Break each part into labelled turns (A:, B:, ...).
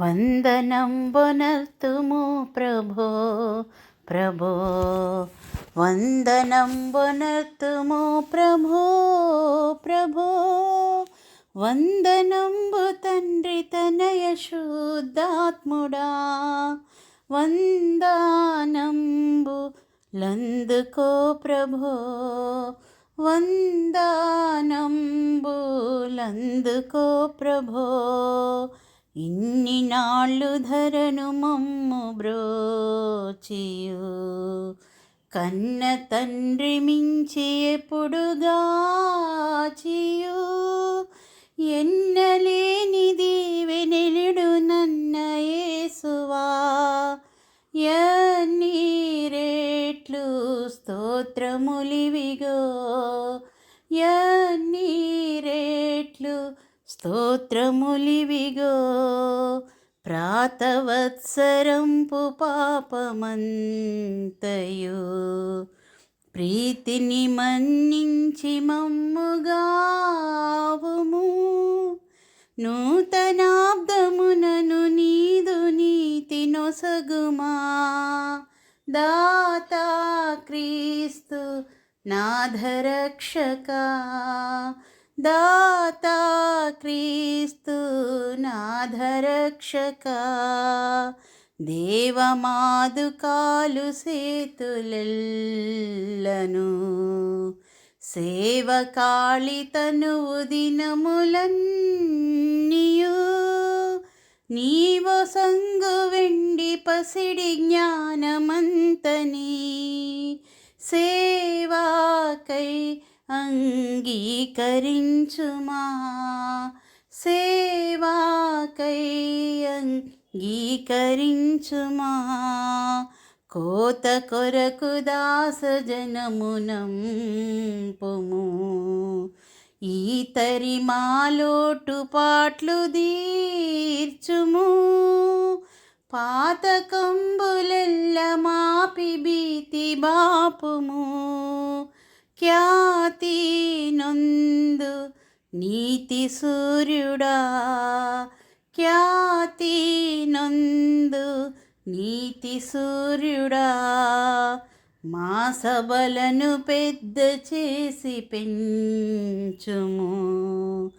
A: వందనంబునర్తుము ప్రభో ప్రభో. వందనంబునర్తుము ప్రభో ప్రభో. వందనంబు తండ్రి తనయ శుద్ధాత్ముడా. వందానంబు లందుకో ప్రభో. వందానంబు లందుకో ప్రభో. ఇన్ని నాళ్ళు ధరను మమ్ము బ్రోచియు. కన్న తండ్రి మించి ఎప్పుడుగాచియు ఎన్నలేనిది వెనెలుడు నన్న యేసువా. ఎన్నీరేట్లు స్తోత్రములివిగో. ఎన్నీరేట్లు స్తోత్రములివిగో ప్రాతవత్సరంపు పాపమంతయు. ప్రీతిని మన్నించి మమ్ముగావుము. నూతనాబ్దమునను నీదు నీతి నొసగుమా. దాతా క్రీస్తు నాధరక్షకా దాతా క్రీస్తు నాధరక్షక దేవమాదుకాలు సేతులెల్లను. సేవకాళితనువు దినములన్నీయు నీవో సంగు వెండి పసిడి జ్ఞానమంతని. సేవాకై అంగీకరించుమా? సేవాకై అంగీకరించుమా? కోత కొరకు దాసజనమునంపుము ఈతరి మాలోటు పాట్లు దీర్చుము. పాత కంబులెల్ల మాపి భీతి బాపుము. క్యా ఖ్యాతి నొందు నీతి సూర్యుడా. ఖ్యాతి నొందు నీతి సూర్యుడా. మా సభలను పెద్ద చేసి పెంచుము.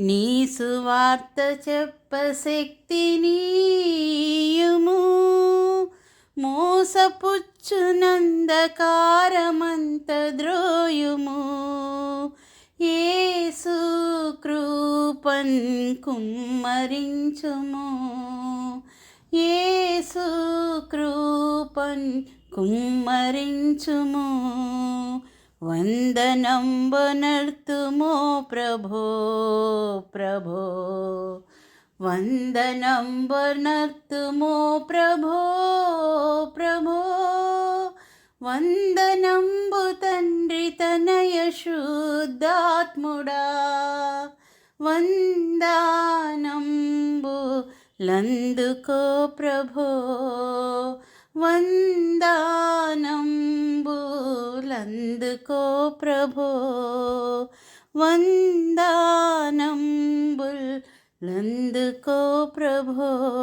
A: నీ సువార్త చెప్ప శక్తి నీయుము. మోసపుచ్చునందకారమంత ద్రోయుము. ఏసు కృపన్ కుమ్మరించుము. ఏసు కృపన్ కుమ్మరించుము. వందనంబనర్తుమో ప్రభో ప్రభో. వందనంబనర్తుమో ప్రభో ప్రభో. వందనంబు తండ్రి తనయ శుద్ధాత్ముడా వందానంబు లందుకో ప్రభో. వందానంబు లందుకో ప్రభో. వందానంబుల్ లందుకో ప్రభో